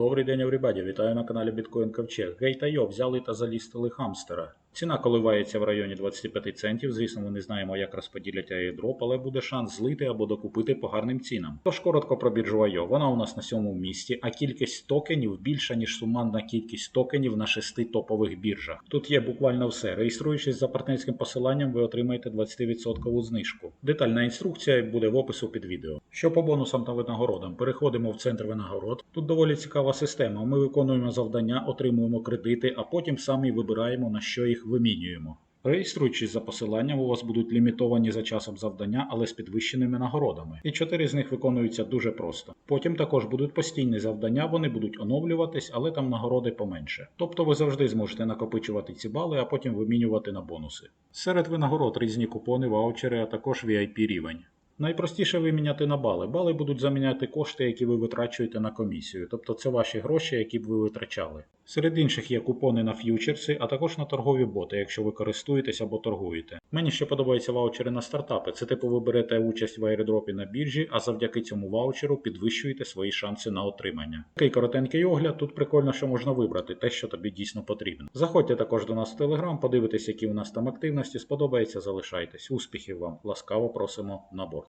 Добрий день, everybody. Вітаю на каналі Біткоін Ковчег. Гей взяли та залістили хамстера. Ціна коливається в районі 25 центів. Звісно, ми не знаємо, як розподілять airdrop, але буде шанс злити або докупити по гарним цінам. Тож коротко про біржу IO. Вона у нас на сьомому місці, а кількість токенів більша, ніж сумарна кількість токенів на шести топових біржах. Тут є буквально все. Реєструючись за партнерським посиланням, ви отримаєте 20% знижку. Детальна інструкція буде в опису під відео. Що по бонусам та винагородам? Переходимо в центр винагород. Тут доволі цікава система. Ми виконуємо завдання, отримуємо кредити, а потім самі вибираємо на що їх вимінюємо. Реєструючись за посиланням, у вас будуть лімітовані за часом завдання, але з підвищеними нагородами. І чотири з них виконуються дуже просто. Потім також будуть постійні завдання, вони будуть оновлюватись, але там нагороди поменше. Тобто ви завжди зможете накопичувати ці бали, а потім вимінювати на бонуси. Серед винагород різні купони, ваучери, а також VIP рівень. Найпростіше виміняти на бали. Бали будуть заміняти кошти, які ви витрачуєте на комісію, тобто це ваші гроші, які б ви витрачали. Серед інших є купони на ф'ючерси, а також на торгові боти, якщо ви користуєтесь або торгуєте. Мені ще подобаються ваучери на стартапи. Це типу ви берете участь в airdropі на біржі, а завдяки цьому ваучеру підвищуєте свої шанси на отримання. Такий коротенький огляд. Тут прикольно, що можна вибрати те, що тобі дійсно потрібно. Заходьте також до нас в Телеграм, подивитесь, які у нас там активності. Сподобається, залишайтесь. Успіхів вам! Ласкаво просимо на борт.